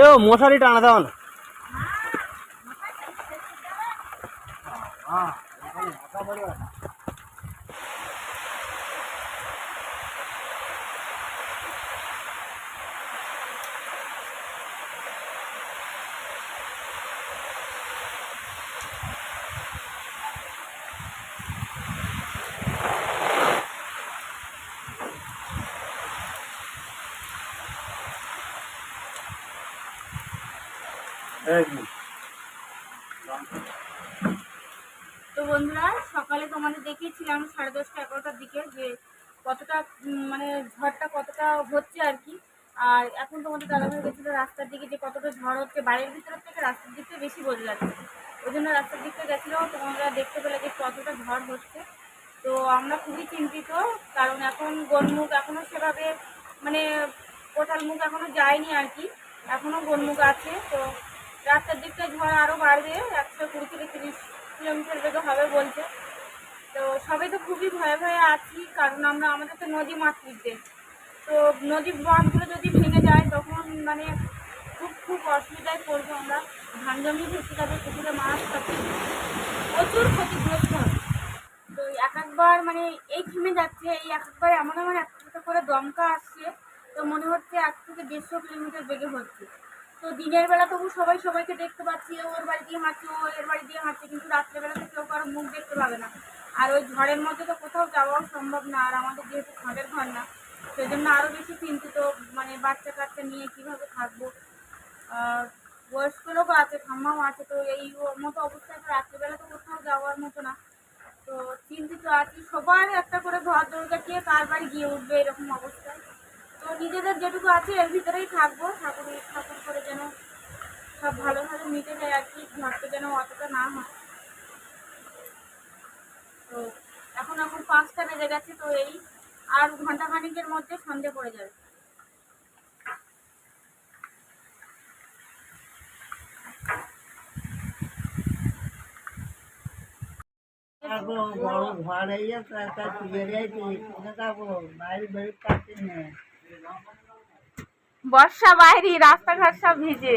এ মশারি টানা দাও না। তো বন্ধুরা, সকালে তোমাদের দেখিয়েছিলাম সাড়ে দশটা, এগারোটার দিকে যে কতটা মানে ঝড়টা কতটা হচ্ছে আর কি। আর এখন তোমাদের দাদাভাই গেছিল রাস্তার দিকে যে কতটা ঝড় হচ্ছে, বাড়ির ভিতর থেকে রাস্তার দিকটা বেশি বোঝা যাচ্ছে। ওই জন্য রাস্তার দিকটা গেছিল, তোমরা দেখতে পেলে যে কতটা ঝড় হচ্ছে। তো আমরা খুবই চিন্তিত, কারণ এখন গনমুখ এখনও সেভাবে মানে কোটাল মুখ এখনও যায়নি আর কি। এখনও গনমুখ আছে, তো রাস্তার দিকটা ঝড় আরও বাড়বে, একশো কুড়ি থেকে তিরিশ কিলোমিটার বেগে হবে বলছে। তো সবাই তো খুবই ভয়ে ভয়ে আছি, কারণ আমরা, আমাদের তো নদী মাতৃক তো নদী বাঁধগুলো যদি ভেঙে যায়, তখন মানে খুব খুব অসুবিধায় পড়ব আমরা। ধান জমি ভেসে যাবে পুকুরে মাছ থাকবে প্রচুর ক্ষতিগ্রস্ত হবে। তো এক একবার মানে এই থেমে যাচ্ছে, এই এক একবার এমন এমন একটা করে দমকা আসছে, তো মনে হচ্ছে এক থেকে দেড়শো কিলোমিটার বেগে হচ্ছে। তো দিনের বেলা তবু সবাই সবাইকে দেখতে পাচ্ছি, ওর বাড়ি দিয়ে হাঁটছে, ও এর বাড়ি দিয়ে হাঁটছে, কিন্তু রাত্রেবেলাতে কেউ কারও মুখ দেখতে পাবে না। আর ওই ঝড়ের মধ্যে তো কোথাও যাওয়াও সম্ভব না, আর আমাদের যেহেতু খাদের ঘর না সেই জন্য আরও বেশি চিন্তিত মানে বাচ্চা কাচ্চা নিয়ে কীভাবে থাকব। বয়স্ক লোকও আছে, ঠাম্মাও আছে, তো এই মতো অবস্থায় তো রাত্রিবেলা তো কোথাও যাওয়ার মতো না। তো চিন্তিত আছি, সবার একটা করে ঘর দিয়ে কার বাড়ি গিয়ে উঠবে এরকম অবস্থায়। তো নিজেদের যেটুকু আছে, এর ভিতরেই থাকব ঠাকুরের ঠাকুর করে যেন সব ভালোভাবে মিটে যায় আর কি ঝড়টা যেন অতটা না হয়। তো এখন এখন পাঁচটা বেজে গেছে তো এই আর ঘণ্টা খানিকের মধ্যে সন্ধে পড়ে যাবে। বড় ঘর তো একটা তুলে দিয়েছি কোথায় বেরোতে পারছি না। বর্ষা বাইরে, রাস্তাঘাট সব ভিজে।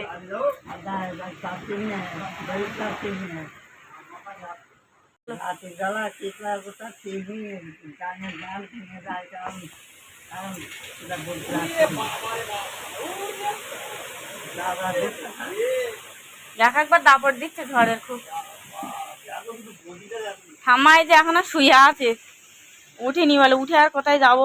এক একবার দাপট দিচ্ছে ঝড়ের খুব। ঠাম্মাই যে এখনও শুয়ে আছে। উঠিনি বলে, উঠে আর কোথায় যাব?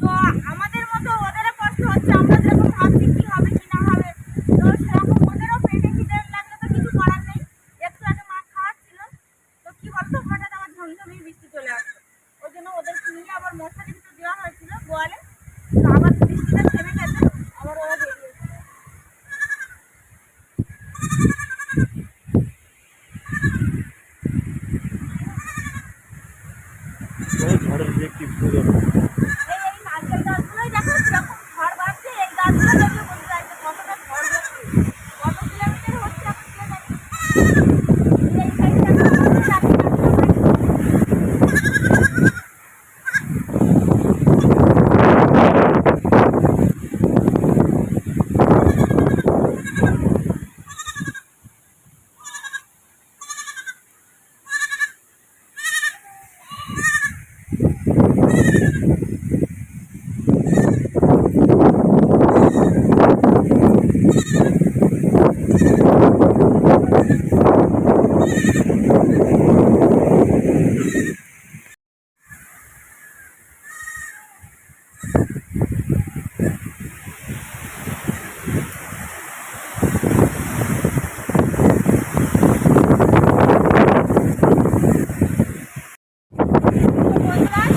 তো আমাদের মতো ওদের কষ্ট হচ্ছে আমরা ঝড়ের বেগ কি পুরো এই এই নারকেল গাছগুলোই দেখো কীরকম ঝড় বাড়ছে এই গাছগুলো দেখলে বোঝা যায় যে কতটা ঝড় হচ্ছে কত কিলোমিটার হচ্ছে এখন কে জানে এই সাইডটা তো আমাদের রাস্তা বন্ধুরা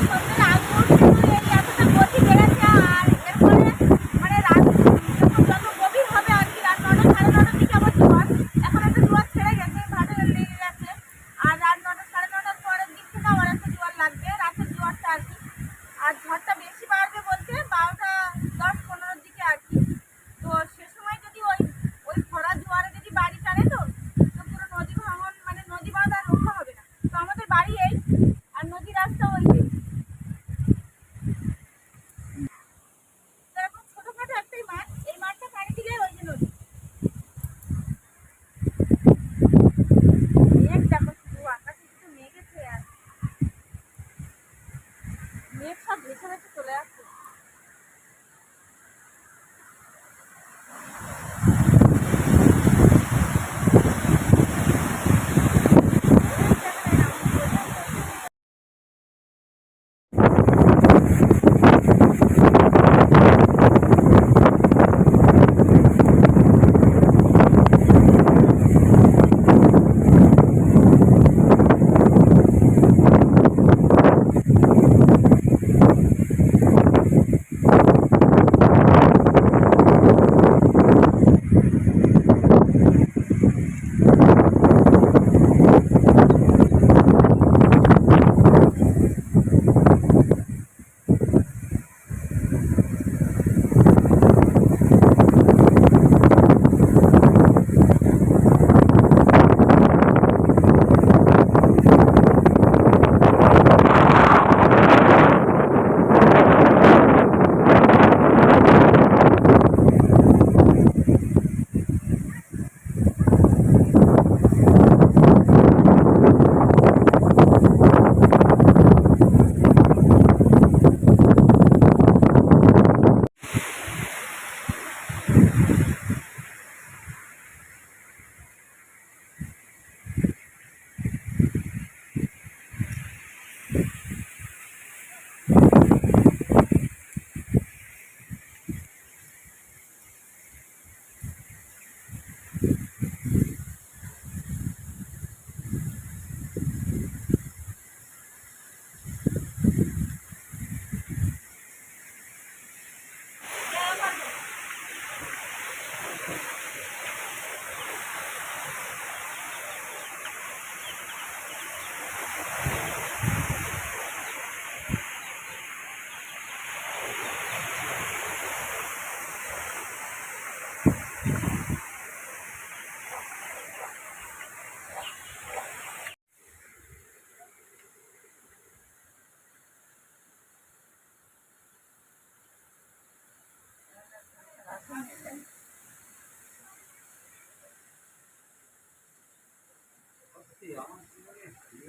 সন্ধ্যের আগুন কিন্তু এই এতটা গতি বেড়েছে আর এর ফলে মানে রাত যখন যত গভীর হবে আর কি রাত নটা সাড়ে নটার দিকে আবার জোয়ার এখন একটা জোয়ার ছেড়ে গেছে ভাটা লেগে গেছে আর রাত নটা সাড়ে নটার পরের দিক থেকে আবার একটা জোয়ার লাগবে রাতের জোয়ারটা আর কি আর ঝড়টা বেশি বাড়বে বলতে বারোটা দশ পনেরোর দিকে আর কি তো সে সময় যদি ওই ওই ভরা জোয়ারে যদি বাড়ি টানে তো তো পুরো নদী ভাঙন মানে নদী বাঁধ আর রক্ষা হবে না তো আমাদের